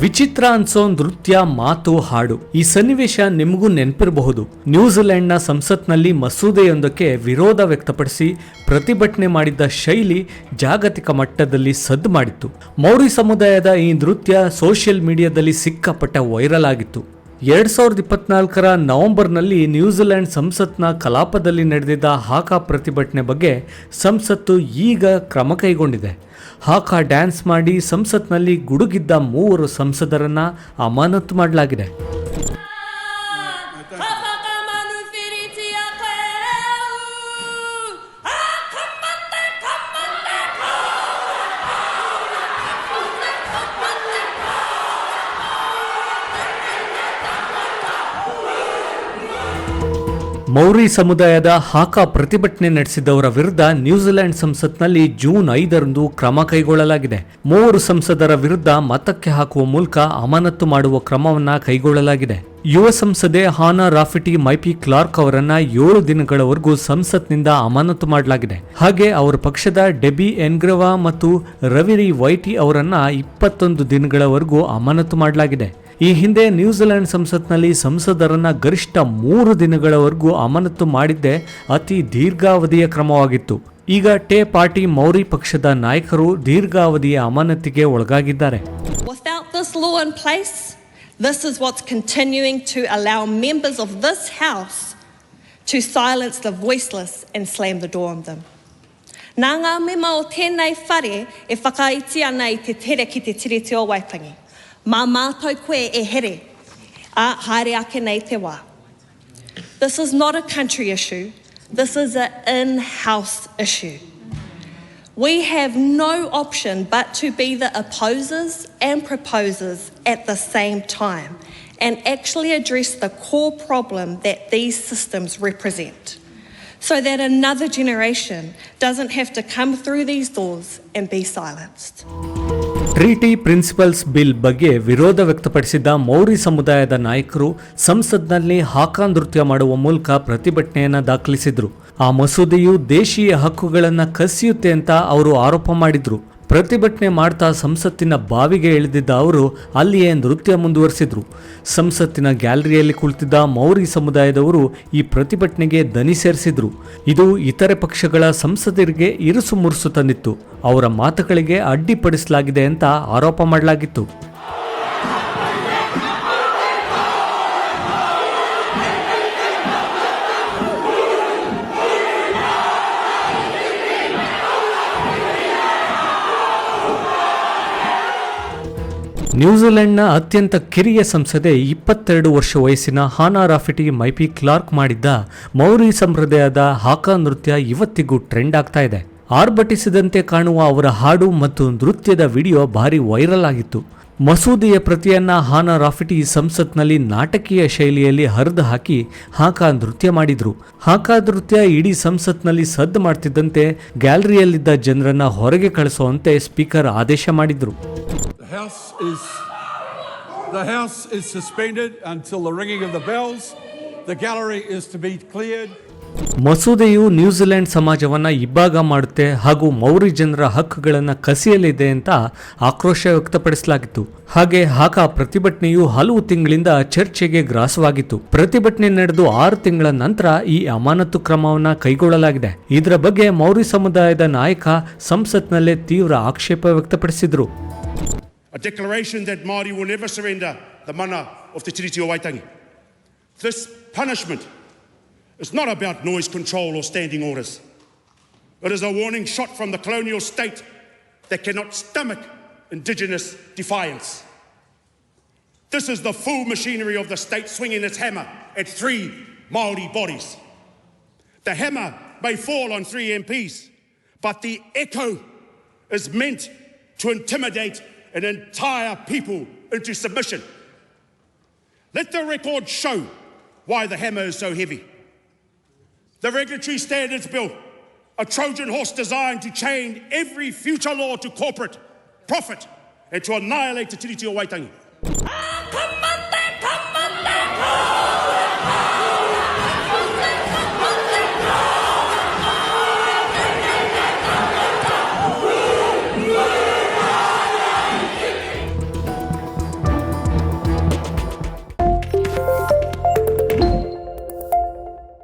ವಿಚಿತ್ರ ಅನ್ಸೋ ನೃತ್ಯ ಮಾತು ಹಾಡು. ಈ ಸನ್ನಿವೇಶ ನಿಮಗೂ ನೆನಪಿರಬಹುದು. ನ್ಯೂಜಿಲೆಂಡ್ನ ಸಂಸತ್ನಲ್ಲಿ ಮಸೂದೆಯೊಂದಕ್ಕೆ ವಿರೋಧ ವ್ಯಕ್ತಪಡಿಸಿ ಪ್ರತಿಭಟನೆ ಮಾಡಿದ್ದ ಶೈಲಿ ಜಾಗತಿಕ ಮಟ್ಟದಲ್ಲಿ ಸದ್ದು ಮಾಡಿತ್ತು. ಮೌರಿ ಸಮುದಾಯದ ಈ ನೃತ್ಯ ಸೋಷಿಯಲ್ ಮೀಡಿಯಾದಲ್ಲಿ ಸಿಕ್ಕಪಟ್ಟ ವೈರಲ್ ಆಗಿತ್ತು. ಎರಡ್ ಸಾವಿರದ ಇಪ್ಪತ್ನಾಲ್ಕರ ನವೆಂಬರ್ನಲ್ಲಿ ನ್ಯೂಜಿಲೆಂಡ್ ಸಂಸತ್ನ ಕಲಾಪದಲ್ಲಿ ನಡೆದಿದ್ದ ಹಾಕಾ ಪ್ರತಿಭಟನೆ ಬಗ್ಗೆ ಸಂಸತ್ತು ಈಗ ಕ್ರಮ ಕೈಗೊಂಡಿದೆ. ಹಾಕಾ ಡ್ಯಾನ್ಸ್ ಮಾಡಿ ಸಂಸತ್ನಲ್ಲಿ ಗುಡುಗಿದ್ದ ಮೂವರು ಸಂಸದರನ್ನ ಅಮಾನತು ಮಾಡಲಾಗಿದೆ. ಮೌರಿ ಸಮುದಾಯದ ಹಾಕಾ ಪ್ರತಿಭಟನೆ ನಡೆಸಿದವರ ವಿರುದ್ಧ ನ್ಯೂಜಿಲೆಂಡ್ ಸಂಸತ್ನಲ್ಲಿ ಜೂನ್ ಐದರಂದು ಕ್ರಮ ಕೈಗೊಳ್ಳಲಾಗಿದೆ. ಮೂವರು ಸಂಸದರ ವಿರುದ್ಧ ಮತಕ್ಕೆ ಹಾಕುವ ಮೂಲಕ ಅಮಾನತ್ತು ಮಾಡುವ ಕ್ರಮವನ್ನ ಕೈಗೊಳ್ಳಲಾಗಿದೆ. ಯುವ ಸಂಸದೆ ಹಾನಾ ರಾಫಿಟಿ ಮೈಪಿ ಕ್ಲಾರ್ಕ್ ಅವರನ್ನ ಏಳು ದಿನಗಳವರೆಗೂ ಸಂಸತ್ನಿಂದ ಅಮಾನತು ಮಾಡಲಾಗಿದೆ. ಹಾಗೆ ಅವರ ಪಕ್ಷದ ಡೆಬಿ ಎನ್ಗ್ರವಾ ಮತ್ತು ರವಿರಿ ವೈಟಿ ಅವರನ್ನ ಇಪ್ಪತ್ತೊಂದು ದಿನಗಳವರೆಗೂ ಅಮಾನತು ಮಾಡಲಾಗಿದೆ. ಈ ಹಿಂದೆ ನ್ಯೂಜಿಲೆಂಡ್ ಸಂಸತ್ನಲ್ಲಿ ಸಂಸದರನ್ನ ಗರಿಷ್ಠ ಮೂರು ದಿನಗಳವರೆಗೂ ಅಮಾನತು ಮಾಡಿದ್ದೆ ಅತಿ ದೀರ್ಘಾವಧಿಯ ಕ್ರಮವಾಗಿತ್ತು ಈಗ ಟೇ ಪಾರ್ಟಿ ಮೌರಿ ಪಕ್ಷದ ನಾಯಕರು ದೀರ್ಘಾವಧಿಯ ಅಮಾನತಿಗೆ ಒಳಗಾಗಿದ್ದಾರೆ this is what's continuing to allow members of this House to silence the voiceless and slam the door on them. Nā ngā mema o tēnei whare e te tere ki te tiriti o Waitangi. Mā mātou koe e here, a haere ake nei te wā. This is not a country issue. This is an in-house issue. We have no option but to be the opposers and proposers at the same time and actually address the core problem that these systems represent so that another generation doesn't have to come through these doors and be silenced. Treaty principles bill ಬಗ್ಗೆ ವಿರೋಧ ವ್ಯಕ್ತಪಡಿಸಿದ್ದ ಮೌರಿ ಸಮುದಾಯದ ನಾಯಕರು ಸಂಸತ್ನಲ್ಲಿ ಹಾಕಾ ನೃತ್ಯ ಮಾಡುವ ಮೂಲಕ ಪ್ರತಿಭಟನೆಯನ್ನು ದಾಖಲಿಸಿದ್ರು. ಆ ಮಸೂದೆಯು ದೇಶೀಯ ಹಕ್ಕುಗಳನ್ನು ಕಸಿಯುತ್ತೆ ಅಂತ ಅವರು ಆರೋಪ ಮಾಡಿದ್ರು. ಪ್ರತಿಭಟನೆ ಮಾಡ್ತಾ ಸಂಸತ್ತಿನ ಬಾವಿಗೆ ಇಳಿದಿದ್ದ ಅವರು ಅಲ್ಲಿಯೇ ನೃತ್ಯ ಮುಂದುವರಿಸಿದ್ರು. ಸಂಸತ್ತಿನ ಗ್ಯಾಲರಿಯಲ್ಲಿ ಕುಳಿತಿದ್ದ ಮೌರಿ ಸಮುದಾಯದವರು ಈ ಪ್ರತಿಭಟನೆಗೆ ದನಿ ಸೇರಿಸಿದ್ರು. ಇದು ಇತರೆ ಪಕ್ಷಗಳ ಸಂಸದರಿಗೆ ಇರುಸು ಮುರುಸು ತಂದಿತ್ತು. ಅವರ ಮಾತುಗಳಿಗೆ ಅಡ್ಡಿಪಡಿಸಲಾಗಿದೆ ಅಂತ ಆರೋಪ ಮಾಡಲಾಗಿತ್ತು. ನ್ಯೂಜಿಲೆಂಡ್ನ ಅತ್ಯಂತ ಕಿರಿಯ ಸಂಸದೆ ಇಪ್ಪತ್ತೆರಡು ವರ್ಷ ವಯಸ್ಸಿನ ಹಾನಾ ರಾಫಿಟಿ ಮೈಪಿ ಕ್ಲಾರ್ಕ್ ಮಾಡಿದ್ದ ಮೌರಿ ಸಂಪ್ರದಾಯದ ಹಾಕಾ ನೃತ್ಯ ಇವತ್ತಿಗೂ ಟ್ರೆಂಡ್ ಆಗ್ತಾ ಇದೆ. ಆರ್ಭಟಿಸಿದಂತೆ ಕಾಣುವ ಅವರ ಹಾಡು ಮತ್ತು ನೃತ್ಯದ ವಿಡಿಯೋ ಭಾರಿ ವೈರಲ್ ಆಗಿತ್ತು. ಮಸೂದೆಯ ಪ್ರತಿಯನ್ನ ಹಾನಾ ರಾಫಿಟಿ ಸಂಸತ್ನಲ್ಲಿ ನಾಟಕೀಯ ಶೈಲಿಯಲ್ಲಿ ಹರಿದು ಹಾಕಿ ಹಾಕಾ ನೃತ್ಯ ಮಾಡಿದ್ರು. ಹಾಕಾ ನೃತ್ಯ ಇಡೀ ಸಂಸತ್ನಲ್ಲಿ ಸದ್ದು ಮಾಡ್ತಿದ್ದಂತೆ ಗ್ಯಾಲರಿಯಲ್ಲಿದ್ದ ಜನರನ್ನ ಹೊರಗೆ ಕಳಿಸುವಂತೆ ಸ್ಪೀಕರ್ ಆದೇಶ ಮಾಡಿದ್ರು. House is, the House is suspended until the ringing of the bells. The gallery is to be cleared. ಮಸೂದೆಯು ನ್ಯೂಜಿಲೆಂಡ್ ಸಮಾಜವನ್ನು ಇಬ್ಬಾಗ ಮಾಡುತ್ತೆ ಹಾಗೂ ಮೌರಿ ಜನರ ಹಕ್ಕುಗಳನ್ನು ಕಸಿಯಲಿದೆ ಅಂತ ಆಕ್ರೋಶ ವ್ಯಕ್ತಪಡಿಸಲಾಗಿತ್ತು ಹಾಗೆ ಹಾಕ ಪ್ರತಿಭಟನೆಯು ಹಲವು ತಿಂಗಳಿಂದ ಚರ್ಚೆಗೆ ಗ್ರಾಸವಾಗಿತ್ತು ಪ್ರತಿಭಟನೆ ನಡೆದು ಆರು ತಿಂಗಳ ನಂತರ ಈ ಅಮಾನತು ಕ್ರಮವನ್ನು ಕೈಗೊಳ್ಳಲಾಗಿದೆ ಇದರ ಬಗ್ಗೆ ಮೌರಿ ಸಮುದಾಯದ ನಾಯಕ ಸಂಸತ್ನಲ್ಲೇ ತೀವ್ರ ಆಕ್ಷೇಪ ವ್ಯಕ್ತಪಡಿಸಿದ್ರು A declaration that Māori will never surrender the mana of Te Tiriti o Waitangi. This punishment is not about noise control or standing orders. It is a warning shot from the colonial state that cannot stomach Indigenous defiance. This is the full machinery of the state swinging its hammer at three Māori bodies. The hammer may fall on three MPs, but the echo is meant to intimidate an entire people into submission. Let the record show why the hammer is so heavy. The Regulatory Standards Bill, a Trojan horse designed to chain every future law to corporate profit and to annihilate the Tiriti o Waitangi.